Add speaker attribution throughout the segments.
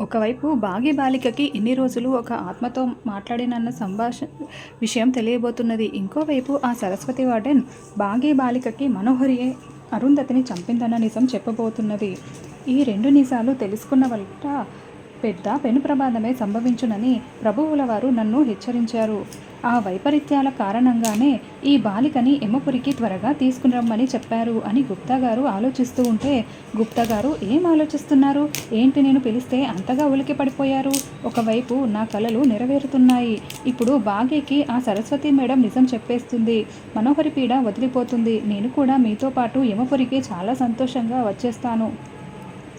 Speaker 1: ఒకవైపు బాగి బాలికకి ఇన్ని రోజులు ఒక ఆత్మతో మాట్లాడినన్న సంభాషణ విషయం తెలియబోతున్నది. ఇంకోవైపు ఆ సరస్వతి వార్డెన్ బాగి బాలికకి మనోహరియే అరుంధతిని చంపిందన్న నిజం చెప్పబోతున్నది. ఈ రెండు నిజాలు తెలుసుకున్న వల్ల పెద్ద పెను ప్రమాదమే సంభవించునని ప్రభువుల వారు నన్ను హెచ్చరించారు. ఆ వైపరీత్యాల కారణంగానే ఈ బాలికని ఎమ్మపురికి త్వరగా తీసుకుని రమ్మని చెప్పారు అని గుప్తా గారు ఆలోచిస్తూ ఉంటే గుప్తా గారు ఏం ఆలోచిస్తున్నారు? ఏంటి నేను పిలిస్తే అంతగా ఉలికి పడిపోయారు? ఒకవైపు నా కలలు నెరవేరుతున్నాయి. ఇప్పుడు బాగేకి ఆ సరస్వతి మేడం నిజం చెప్పేస్తుంది. మనోహరి పీడ వదిలిపోతుంది. నేను కూడా మీతో పాటు యమపురికి చాలా సంతోషంగా వచ్చేస్తాను.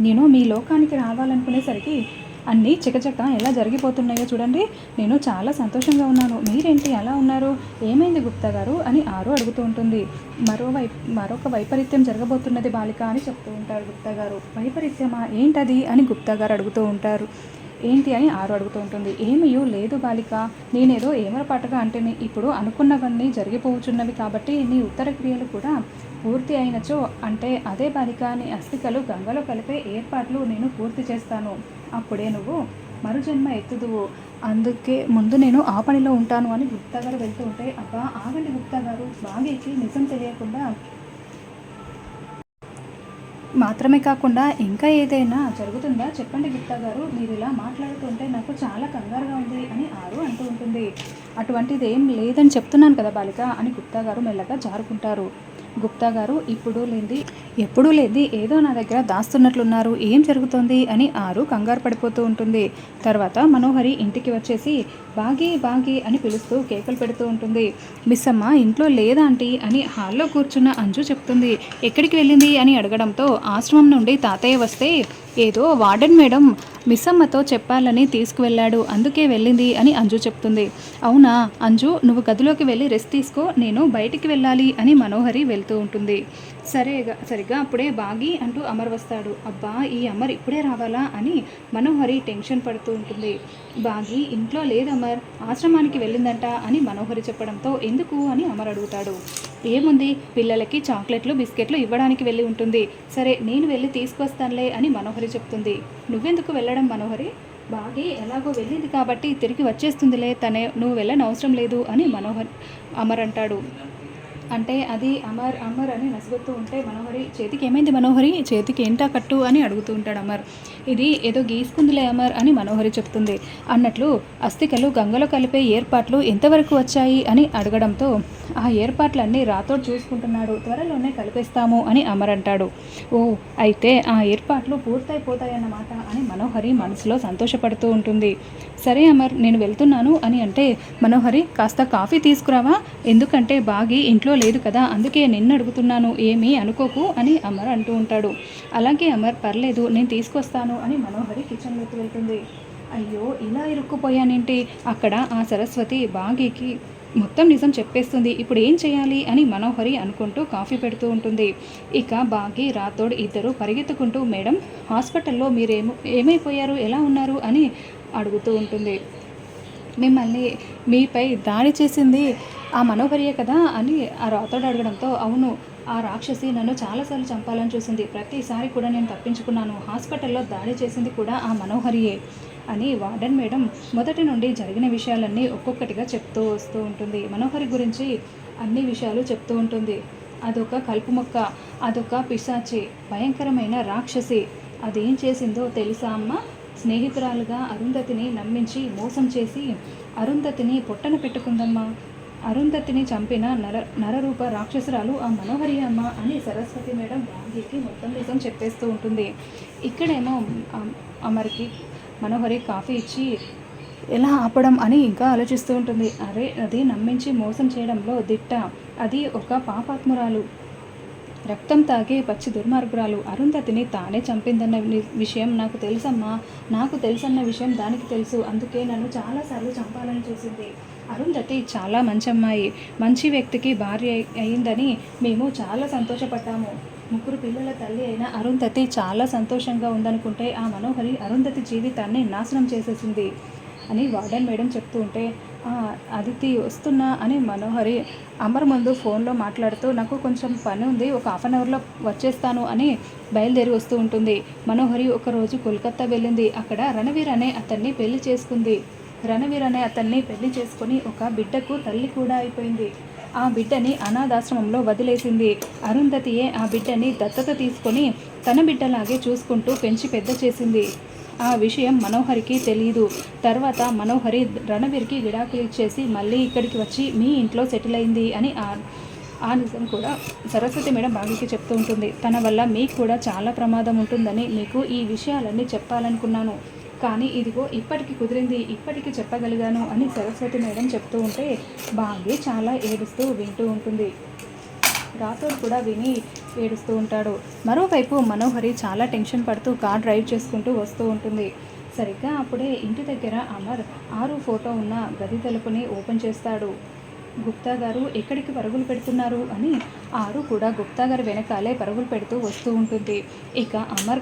Speaker 1: నేను మీ లోకానికి రావాలనుకునేసరికి అన్నీ చికచక ఎలా జరిగిపోతున్నాయో చూడండి. నేను చాలా సంతోషంగా ఉన్నాను. మీరేంటి? అలా ఉన్నారు? ఏమైంది గుప్తా గారు? అని ఆరు అడుగుతూ ఉంటుంది. మరోవైపు మరొక వైపరీత్యం జరగబోతున్నది బాలిక అని చెప్తూ ఉంటారు గుప్తా గారు. వైపరీత్యమా? ఏంటది? అని గుప్తా గారు అడుగుతూ ఉంటారు. ఏంటి అని ఆరు అడుగుతూ ఉంటుంది. ఏమీయూ లేదు బాలిక. నేనేదో ఏమరపాటుగా అంటే ఇప్పుడు అనుకున్నవన్నీ జరిగిపోవచ్చున్నవి కాబట్టి నీ ఉత్తర క్రియలు కూడా పూర్తి అయినచో అంటే అదే బాలిక నీ అస్థికలు గంగలో కలిపే ఏర్పాట్లు నేను పూర్తి చేస్తాను. అప్పుడే నువ్వు మరుజన్మ ఎత్తుదువు. అందుకే ముందు నేను ఆ పనిలో ఉంటాను అని గుప్తా గారు వెళ్తూ ఉంటే అబ్బా ఆగండి గుప్తా గారు. బాగేకి నిజం తెలియకుండా మాత్రమే కాకుండా ఇంకా ఏదైనా జరుగుతుందా? చెప్పండి గుప్తా గారు. మీరు ఇలా మాట్లాడుతుంటే నాకు చాలా కంగారుగా ఉంది అని ఆరు అంటూ ఉంటుంది. అటువంటిది ఏం లేదని చెప్తున్నాను కదా బాలిక అని గుప్తా గారు మెల్లగా జారుకుంటారు. గుప్తా గారు ఇప్పుడు లేనిది ఎప్పుడూ లేదు ఏదో నా దగ్గర దాస్తున్నట్లున్నారు. ఏం జరుగుతోంది అని ఆరు కంగారు పడిపోతూ ఉంటుంది. తర్వాత మనోహరి ఇంటికి వచ్చేసి బాగి బాగి అని పిలుస్తూ కేకలు పెడుతూ ఉంటుంది. మిస్ అమ్మ ఇంట్లో లేదా ఆంటీ? అని హాల్లో కూర్చున్న అంజు చెప్తుంది. ఎక్కడికి వెళ్ళింది? అని అడగడంతో ఆశ్రమం నుండి తాతయ్య వస్తే ఏదో వార్డెన్ మేడం మిస్ అమ్మతో చెప్పాలని తీసుకువెళ్ళాడు. అందుకే వెళ్ళింది అని అంజు చెప్తుంది. అవునా అంజు? నువ్వు గదిలోకి వెళ్ళి రెస్ట్ తీసుకో నేను బయటికి వెళ్ళాలి అని మనోహరి వెళ్తూ ఉంటుంది. సరేగా సరిగ్గా అప్పుడే బాగి అంటూ అమర్ వస్తాడు. అబ్బా ఈ అమర్ ఇప్పుడే రావాలా అని మనోహరి టెన్షన్ పడుతూ ఉంటుంది. బాగి ఇంట్లో లేదు అమర్ ఆశ్రమానికి వెళ్ళిందంట అని మనోహరి చెప్పడంతో ఎందుకు అని అమర్ అడుగుతాడు. ఏముంది? పిల్లలకి చాక్లెట్లు బిస్కెట్లు ఇవ్వడానికి వెళ్ళి ఉంటుంది. సరే నేను వెళ్ళి తీసుకొస్తానులే అని మనోహరి చెప్తుంది. నువ్వెందుకు వెళ్ళడం మనోహరి? బాగి ఎలాగో వెళ్ళింది కాబట్టి తిరిగి వచ్చేస్తుందిలే తనే నువ్వు వెళ్ళని అవసరం లేదు అని మనోహర్ అమర్ అంటాడు. అంటే అది అమర్ అమర్ అని నసుగుతూ ఉంటే మనోహరి చేతికి ఏమైంది మనోహరి? చేతికి ఏంటా కట్టు అని అడుగుతూ ఉంటాడు అమర్. ఇది ఏదో గీసుకుందిలే అమర్ అని మనోహరి చెప్తుంది. అన్నట్లు అస్థికలు గంగలో కలిపే ఏర్పాట్లు ఎంతవరకు వచ్చాయి అని అడగడంతో ఆ ఏర్పాట్లన్నీ రాతోడు చూసుకుంటున్నాడు. త్వరలోనే కలిపేస్తాము అని అమర్ అంటాడు. ఓ అయితే ఆ ఏర్పాట్లు పూర్తయిపోతాయన్నమాట అని మనోహరి మనసులో సంతోషపడుతూ ఉంటుంది. సరే అమర్ నేను వెళ్తున్నాను అని అంటే మనోహరి కాస్త కాఫీ తీసుకురావా? ఎందుకంటే బాగి ఇంట్లో లేదు కదా అందుకే నిన్ను అడుగుతున్నాను ఏమీ అనుకోకు అని అమర్ అంటూ ఉంటాడు. అలాగే అమర్ పర్లేదు నేను తీసుకొస్తాను అని మనోహరి కిచెన్లోకి వెళ్తుంది. అయ్యో ఇలా ఇరుక్కుపోయానేంటి? అక్కడ ఆ సరస్వతి బాగీకి మొత్తం నిజం చెప్పేస్తుంది. ఇప్పుడు ఏం చేయాలి అని మనోహరి అనుకుంటూ కాఫీ పెడుతూ ఉంటుంది. ఇక బాగి రాథోడ్ ఇద్దరు పరిగెత్తుకుంటూ మేడం హాస్పిటల్లో మీరేమో ఏమైపోయారు? ఎలా ఉన్నారు? అని అడుగుతూ ఉంటుంది. మిమ్మల్ని మీపై దాడి చేసింది ఆ మనోహరియే కదా అని ఆ రాతోడు అడగడంతో అవును ఆ రాక్షసి నన్ను చాలాసార్లు చంపాలని చూసింది. ప్రతిసారి కూడా నేను తప్పించుకున్నాను. హాస్పిటల్లో దాడి చేసింది కూడా ఆ మనోహరియే అని వార్డెన్ మేడం మొదటి నుండి జరిగిన విషయాలన్నీ ఒక్కొక్కటిగా చెప్తూ వస్తూ ఉంటుంది. మనోహరి గురించి అన్ని విషయాలు చెప్తూ ఉంటుంది. అదొక కలుపు మొక్క అదొక పిశాచి భయంకరమైన రాక్షసి. అదేం చేసిందో తెలుసా అమ్మ స్నేహితురాలుగా అరుంధతిని నమ్మించి మోసం చేసి అరుంధతిని పొట్టన పెట్టుకుందమ్మా. అరుంధతిని చంపిన నర నరరూప రాక్షసురాలు ఆ మనోహరి అమ్మ అని సరస్వతి మేడం గాంధీకి మొత్తం నిజం చెప్పేస్తూ ఉంటుంది. ఇక్కడేమో అమరికి అమర్కి మనోహరి కాఫీ ఇచ్చి ఎలా ఆపడం? అని ఇంకా ఆలోచిస్తూ ఉంటుంది. అరే అది నమ్మించి మోసం చేయడంలో దిట్ట. అది ఒక పాపాత్మురాలు. రక్తం తాగే పచ్చి దుర్మార్గురాలు. అరుంధతిని తానే చంపిందన్న విషయం నాకు తెలుసమ్మా. నాకు తెలుసన్న విషయం దానికి తెలుసు. అందుకే నన్ను చాలాసార్లు చంపాలని చూసింది. అరుంధతి చాలా మంచి అమ్మాయి. మంచి వ్యక్తికి భార్య అయిందని మేము చాలా సంతోషపడ్డాము. ముగ్గురు పిల్లల తల్లి అయిన అరుంధతి చాలా సంతోషంగా ఉందనుకుంటే ఆ మనోహరి అరుంధతి జీవితాన్ని నాశనం చేసేసింది అని వార్డెన్ మేడం చెప్తూ ఉంటే అదితి వస్తున్నా అని మనోహరి అమర్ ముందు ఫోన్లో మాట్లాడుతూ నాకు కొంచెం పని ఉంది ఒక హాఫ్ అన్ అవర్లో వచ్చేస్తాను అని బయలుదేరి వస్తూ ఉంటుంది. మనోహరి ఒకరోజు కోల్కత్తా వెళ్ళింది. అక్కడ రణవీర్ అనే అతన్ని పెళ్ళి చేసుకుంది. రణవీర్ అనే అతన్ని పెళ్ళి చేసుకొని ఒక బిడ్డకు తల్లి కూడా అయిపోయింది. ఆ బిడ్డని అనాథాశ్రమంలో వదిలేసింది. అరుంధతియే ఆ బిడ్డని దత్తత తీసుకొని తన బిడ్డలాగే చూసుకుంటూ పెంచి పెద్ద చేసింది. ఆ విషయం మనోహరికి తెలియదు తర్వాత మనోహరి రణవీర్కి విడాకులు ఇచ్చేసి మళ్ళీ ఇక్కడికి వచ్చి మీ ఇంట్లో సెటిల్ అయింది అని ఆ ఆ నిజం కూడా సరస్వతి మేడం బాగికి చెప్తూ ఉంటుంది. తన వల్ల మీకు కూడా చాలా ప్రమాదం ఉంటుందని మీకు ఈ విషయాలన్నీ చెప్పాలనుకున్నాను. కానీ ఇదిగో ఇప్పటికి కుదిరింది ఇప్పటికి చెప్పగలిగాను అని సరస్వతి మేడం చెప్తూ ఉంటే బాగి చాలా ఏడుస్తూ వింటూ ఉంటుంది. రాథోడ్ కూడా విని ఏడుస్తూ ఉంటాడు. మరోవైపు మనోహరి చాలా టెన్షన్ పడుతూ కార్ డ్రైవ్ చేసుకుంటూ వస్తూ ఉంటుంది. సరిగ్గా అప్పుడే ఇంటి దగ్గర అమర్ ఆరు ఫోటో ఉన్న గది తలుపుని ఓపెన్ చేస్తాడు. గుప్తా గారు ఎక్కడికి పరుగులు పెడుతున్నారు అని ఆరు కూడా గుప్తా గారు వెనకాలే పరుగులు పెడుతూ వస్తూ ఉంటుంది. ఇక అమర్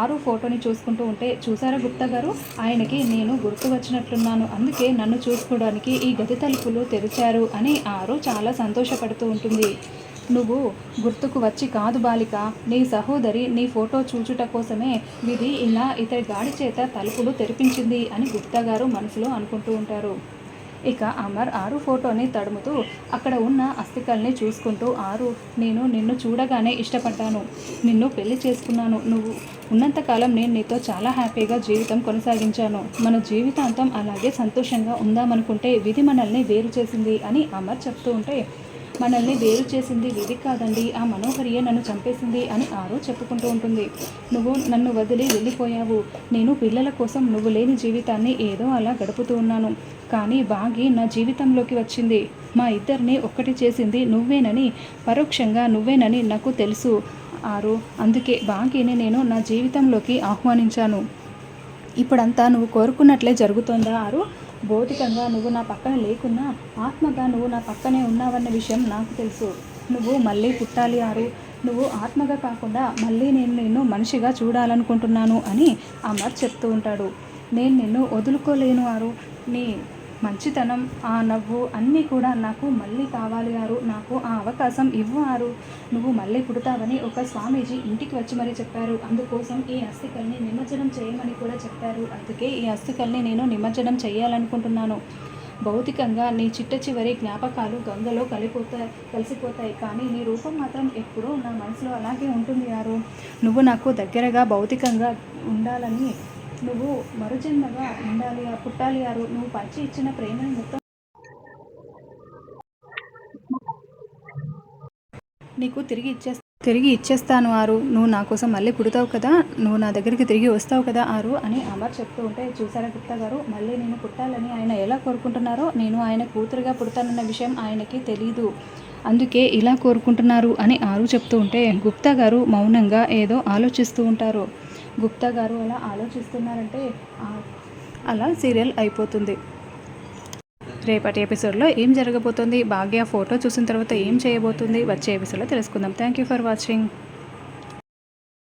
Speaker 1: ఆరు ఫోటోని చూసుకుంటూ ఉంటే చూసారా గుప్తా గారు? ఆయనకి నేను గుర్తు వచ్చినట్లున్నాను. అందుకే నన్ను చూసుకోవడానికి ఈ గది తలుపులు తెరిచారు అని ఆరు చాలా సంతోషపడుతూ ఉంటుంది. నువ్వు గుర్తుకు వచ్చి కాదు బాలిక నీ సహోదరి నీ ఫోటో చూచుట కోసమే విధి ఇలా ఇతడి గాడి చేత తలుపులు తెరిపించింది అని గుప్తా గారు మనసులో అనుకుంటూ ఉంటారు. ఇక అమర్ ఆరు ఫోటోని తడుముతూ అక్కడ ఉన్న అస్థికల్ని చూసుకుంటూ ఆరు నేను నిన్ను చూడగానే ఇష్టపడ్డాను. నిన్ను పెళ్ళి చేసుకున్నాను. నువ్వు ఉన్నంతకాలం నేను నీతో చాలా హ్యాపీగా జీవితం కొనసాగించాను. మన జీవితాంతం అలాగే సంతోషంగా ఉందామనుకుంటే విధి మనల్ని వేరు చేసింది అని అమర్ చెప్తూ ఉంటే మనల్ని వేరు చేసింది విధి కాదండి. ఆ మనోహరియే నన్ను చంపేసింది అని ఆరో చెప్పుకుంటూ ఉంటుంది. నువ్వు నన్ను వదిలి వెళ్ళిపోయావు. నేను పిల్లల కోసం నువ్వు లేని జీవితాన్ని ఏదో అలా గడుపుతూ ఉన్నాను. కానీ బాగి నా జీవితంలోకి వచ్చింది. మా ఇద్దరిని ఒక్కటి చేసింది నువ్వేనని పరోక్షంగా నువ్వేనని నాకు తెలుసు ఆరు. అందుకే బాగిని నేను నా జీవితంలోకి ఆహ్వానించాను. ఇప్పుడంతా నువ్వు కోరుకున్నట్లే జరుగుతోందా ఆరు? భౌతికంగా నువ్వు నా పక్కన లేకున్నా ఆత్మగా నువ్వు నా పక్కనే ఉన్నావన్న విషయం నాకు తెలుసు. నువ్వు మళ్ళీ పుట్టాలి ఆరు. నువ్వు ఆత్మగా కాకుండా మళ్ళీ నేను నిన్ను మనిషిగా చూడాలనుకుంటున్నాను అని అమర్ చెప్తూ ఉంటాడు. నేను నిన్ను వదులుకోలేను ఆరు. నీ మంచితనం ఆ నవ్వు అన్నీ కూడా నాకు మళ్ళీ కావాలి ఆరు. నాకు ఆ అవకాశం ఇవ్వు ఆరు. నువ్వు మళ్ళీ పుడతావని ఒక స్వామీజీ ఇంటికి వచ్చి మరీ చెప్పారు. అందుకోసం ఈ అస్థికల్ని నిమజ్జనం చేయమని కూడా చెప్పారు. అందుకే ఈ అస్థికల్ని నేను నిమజ్జనం చేయాలనుకుంటున్నాను. భౌతికంగా నీ చిట్ట చివరి జ్ఞాపకాలు గంగలో కలిపోతాయి కలిసిపోతాయి. కానీ నీ రూపం మాత్రం ఎప్పుడూ నా మనసులో అలాగే ఉంటుంది యారు నువ్వు నాకు దగ్గరగా భౌతికంగా ఉండాలని నువ్వు మరుజన్మగా ఉండాలి. పుట్టాలి ఆరు నువ్వు పంచి ఇచ్చిన ప్రేమను మొత్తం నీకు తిరిగి ఇచ్చేస్తా తిరిగి ఇచ్చేస్తాను ఆరు. నువ్వు నా కోసం మళ్ళీ పుడతావు కదా? నువ్వు నా దగ్గరికి తిరిగి వస్తావు కదా ఆరు? అని అమర్ చెప్తూ ఉంటే చూసారా గుప్తా గారు? మళ్ళీ నేను పుట్టాలని ఆయన ఎలా కోరుకుంటున్నారో నేను ఆయన కూతురుగా పుడతానన్న విషయం ఆయనకి తెలీదు. అందుకే ఇలా కోరుకుంటున్నారు అని ఆరు చెప్తూ ఉంటే గుప్తా గారు మౌనంగా ఏదో ఆలోచిస్తూ ఉంటారు. గుప్తా గారు అలా ఆలోచిస్తున్నారంటే ఆ- అలా సీరియల్ అయిపోతుంది. రేపటి ఎపిసోడ్లో ఏం జరగబోతుంది? భాగ్య ఫోటో చూసిన తర్వాత ఏం చేయబోతుంది? వచ్చే ఎపిసోడ్లో తెలుసుకుందాం. Thank you for watching.